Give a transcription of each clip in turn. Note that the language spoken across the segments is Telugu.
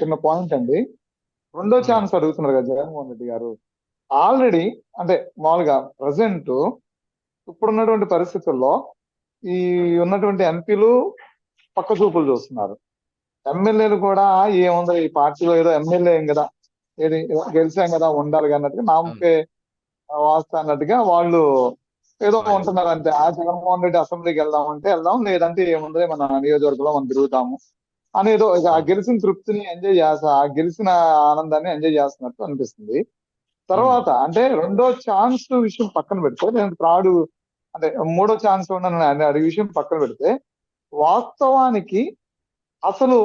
చిన్న పాయింట్ అండి. రెండో ఛాన్స్ అడుగుతున్నారు కదా జగన్మోహన్ రెడ్డి గారు. ఆల్రెడీ అంటే మామూలుగా ప్రజెంట్ ఇప్పుడున్నటువంటి పరిస్థితుల్లో ఈ ఉన్నటువంటి ఎంపీలు పక్క చూపులు చూస్తున్నారు. ఎమ్మెల్యేలు కూడా ఏముంది ఈ పార్టీలో ఏదో ఎమ్మెల్యే కదా ఏది గెలిచాం కదా ఉండాలి అన్నట్టుగా నామకే వాస్త అన్నట్టుగా వాళ్ళు ఏదో వాళ్ళు ఉంటున్నారు అంతే. ఆ జగన్మోహన్ రెడ్డి అసెంబ్లీకి వెళ్దాం అంటే వెళ్దాం లేదంటే ఏముంది మన నియోజకవర్గంలో మనం తిరుగుతాము. అనేదో ఇక ఆ గెలిచిన తృప్తిని ఎంజాయ్ చేస్తా ఆ గెలిచిన ఆనందాన్ని ఎంజాయ్ చేస్తున్నట్టు అనిపిస్తుంది. తర్వాత అంటే రెండో ఛాన్స్ విషయం పక్కన పెడితే నేను త్రాడు అంటే మూడో ఛాన్స్ ఉన్నాను అడిగే విషయం పక్కన పెడితే వాస్తవానికి అసలు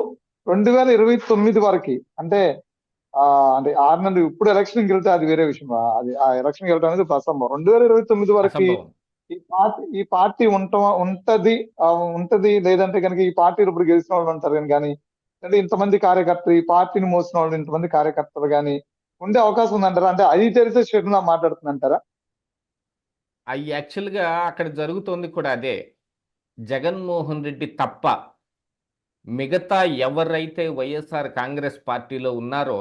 రెండు వేల ఇరవై తొమ్మిది వరకు అంటే ఆ అంటే ఆరు నెలలు ఇప్పుడు ఎలక్షన్ వెళ్తే అది వేరే విషయం అది ఆ ఎలక్షన్ వెళ్ళడం అనేది అసంభవం రెండు వేల ఇరవై తొమ్మిది వరకు ఈ పార్టీ ఈ పార్టీ ఉంట ఉంటది ఉంటది లేదంటే కనుక ఈ పార్టీ ఇప్పుడు గెలిచిన వాళ్ళు ఉంటారు కానీ అంటే ఇంతమంది కార్యకర్తలు ఈ పార్టీని మోసిన వాళ్ళు ఇంతమంది కార్యకర్తలు కానీ ఉండే అవకాశం ఉందంటారా? అంటే అది తెలిసే షెడ్యూల్ మాట్లాడుతుందంటారా అవి యాక్చువల్గా అక్కడ జరుగుతోంది కూడా అదే. జగన్మోహన్ రెడ్డి తప్ప మిగతా ఎవరైతే వైఎస్ఆర్ కాంగ్రెస్ పార్టీలో ఉన్నారో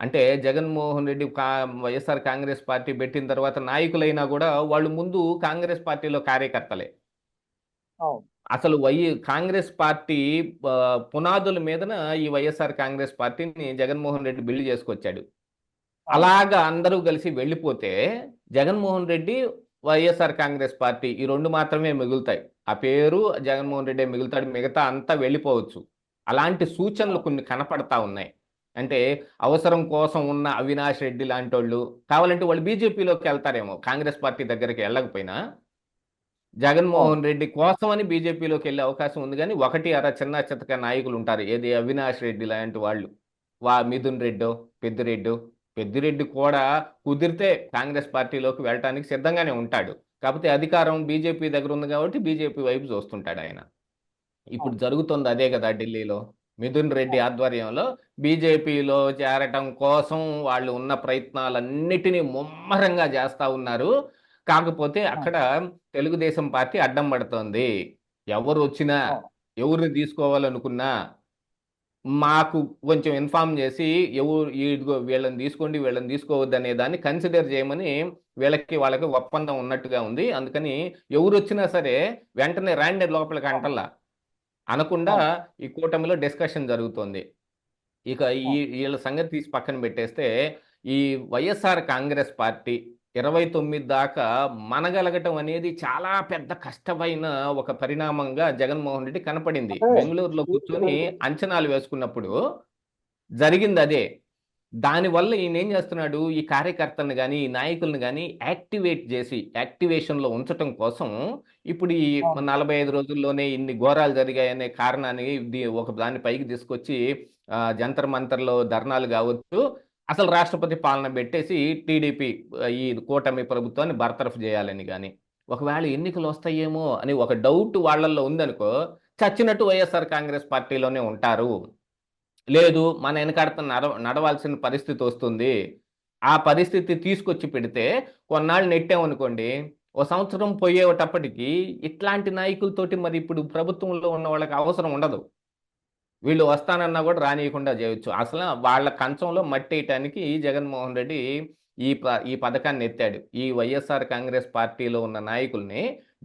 అంటే జగన్మోహన్ రెడ్డి కా వైఎస్ఆర్ కాంగ్రెస్ పార్టీ పెట్టిన తర్వాత నాయకులైనా కూడా వాళ్ళు ముందు కాంగ్రెస్ పార్టీలో కార్యకర్తలే. అసలు వై కాంగ్రెస్ పార్టీ పునాదుల మీదన ఈ వైఎస్ఆర్ కాంగ్రెస్ పార్టీని జగన్మోహన్ రెడ్డి బిల్డ్ చేసుకొచ్చాడు. అలాగా అందరూ కలిసి వెళ్ళిపోతే Jaganmohan Reddy YSR Congress party ఈ రెండు మాత్రమే మిగులుతాయి. ఆ పేరు జగన్మోహన్ రెడ్డి మిగులుతాడు మిగతా అంతా వెళ్ళిపోవచ్చు. అలాంటి సూచనలు కొన్ని కనపడతా ఉన్నాయి. అంటే అవసరం కోసం ఉన్న అవినాష్ రెడ్డి లాంటి వాళ్ళు కావాలంటే వాళ్ళు బీజేపీలోకి వెళ్తారేమో కాంగ్రెస్ పార్టీ దగ్గరికి వెళ్ళకపోయినా. జగన్మోహన్ రెడ్డి కోసమని బీజేపీలోకి వెళ్ళే అవకాశం ఉంది కానీ ఒకటి అర చిన్న చితక నాయకులు ఉంటారు. ఏది అవినాష్ రెడ్డి లాంటి వాళ్ళు? వా మిథున్ రెడ్డో పెద్దిరెడ్డో పెద్దిరెడ్డి కూడా కుదిరితే కాంగ్రెస్ పార్టీలోకి వెళ్ళటానికి సిద్ధంగానే ఉంటాడు. కాకపోతే అధికారం బీజేపీ దగ్గర ఉంది కాబట్టి బీజేపీ వైపు చూస్తుంటాడు ఆయన. ఇప్పుడు జరుగుతుంది అదే కదా ఢిల్లీలో. మిథున్ రెడ్డి ఆధ్వర్యంలో బీజేపీలో చేరటం కోసం వాళ్ళు ఉన్న ప్రయత్నాలన్నిటినీ ముమ్మరంగా చేస్తా ఉన్నారు. కాకపోతే అక్కడ తెలుగుదేశం పార్టీ అడ్డం పడుతోంది. ఎవరు వచ్చినా ఎవరిని తీసుకోవాలనుకున్నా మాకు కొంచెం ఇన్ఫార్మ్ చేసి ఎవరు ఇదిగో వీళ్ళని తీసుకోండి వీళ్ళని తీసుకోవద్దు అనే దాన్ని కన్సిడర్ చేయమని వీళ్ళకి వాళ్ళకి ఒప్పందం ఉన్నట్టుగా ఉంది. అందుకని ఎవరు వచ్చినా సరే వెంటనే రాండి లోపలికి అంటల్లా. అనకుండా ఈ కూటమిలో డిస్కషన్ జరుగుతోంది. ఇక ఈ వీళ్ళ సంగతి తీసి పక్కన పెట్టేస్తే ఈ వైఎస్ఆర్ కాంగ్రెస్ పార్టీ ఇరవై తొమ్మిది దాకా మనగలగటం అనేది చాలా పెద్ద కష్టమైన ఒక పరిణామంగా జగన్మోహన్ రెడ్డి కనపడింది. బెంగళూరులో కూర్చొని అంచనాలు వేసుకున్నప్పుడు జరిగింది అదే. దానివల్ల ఈయన ఏం చేస్తున్నాడు? ఈ కార్యకర్తలను కానీ ఈ నాయకులను కానీ యాక్టివేట్ చేసి యాక్టివేషన్లో ఉంచటం కోసం ఇప్పుడు ఈ నలభై ఐదు రోజుల్లోనే ఇన్ని ఘోరాలు జరిగాయనే కారణాన్ని ఒక దాని పైకి తీసుకొచ్చి జంతర్ మంతర్లో ధర్నాలు కావచ్చు అసలు రాష్ట్రపతి పాలన పెట్టేసి టీడీపీ ఈ కూటమి ప్రభుత్వాన్ని బర్తరఫ్ చేయాలని కానీ ఒకవేళ ఎన్నికలు వస్తాయేమో అని ఒక డౌట్ వాళ్ళల్లో ఉందనుకో చచ్చినట్టు వైఎస్ఆర్ కాంగ్రెస్ పార్టీలోనే ఉంటారు. లేదు మన వెనకాడత నడ నడవాల్సిన పరిస్థితి వస్తుంది. ఆ పరిస్థితి తీసుకొచ్చి పెడితే కొన్నాళ్ళు నెట్టామనుకోండి ఓ సంవత్సరం పోయేటప్పటికీ ఇట్లాంటి నాయకులతోటి మరి ఇప్పుడు ప్రభుత్వంలో ఉన్న వాళ్ళకి అవసరం ఉండదు. వీళ్ళు వస్తానన్నా కూడా రానియకుండా చేయొచ్చు. అసలు వాళ్ళ కంచంలో మట్టి వేయటానికి జగన్మోహన్ రెడ్డి ఈ ప ఈ పథకాన్ని ఎత్తాడు. ఈ వైఎస్ఆర్ కాంగ్రెస్ పార్టీలో ఉన్న నాయకుల్ని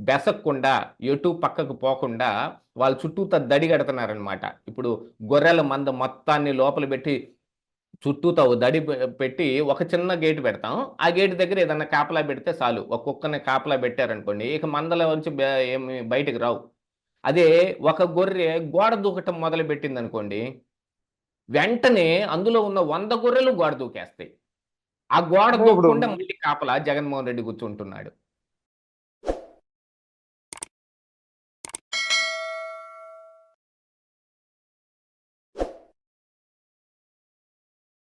బెసక్కుండా ఎటు పక్కకు పోకుండా వాళ్ళ చుట్టూతా దడి కడుతున్నారనమాట ఇప్పుడు గొర్రెల మంద మొత్తాన్ని లోపల పెట్టి చుట్టూతా దడి పెట్టి ఒక చిన్న గేటు పెడతాం. ఆ గేటు దగ్గర ఏదన్నా కాపలా పెడితే చాలు. ఒక కుక్కని కాపలా పెట్టారనుకోండి ఇక మందల నుంచి ఏమి బయటకు రావు. అదే ఒక గొర్రె గోడ దూకటం మొదలు పెట్టింది అనుకోండి వెంటనే అందులో ఉన్న వంద గొర్రెలు గోడ దూకేస్తాయి. ఆ గోడ దూకకుండా మళ్ళీ కాపలా జగన్మోహన్ రెడ్డి కూర్చుంటున్నాడు.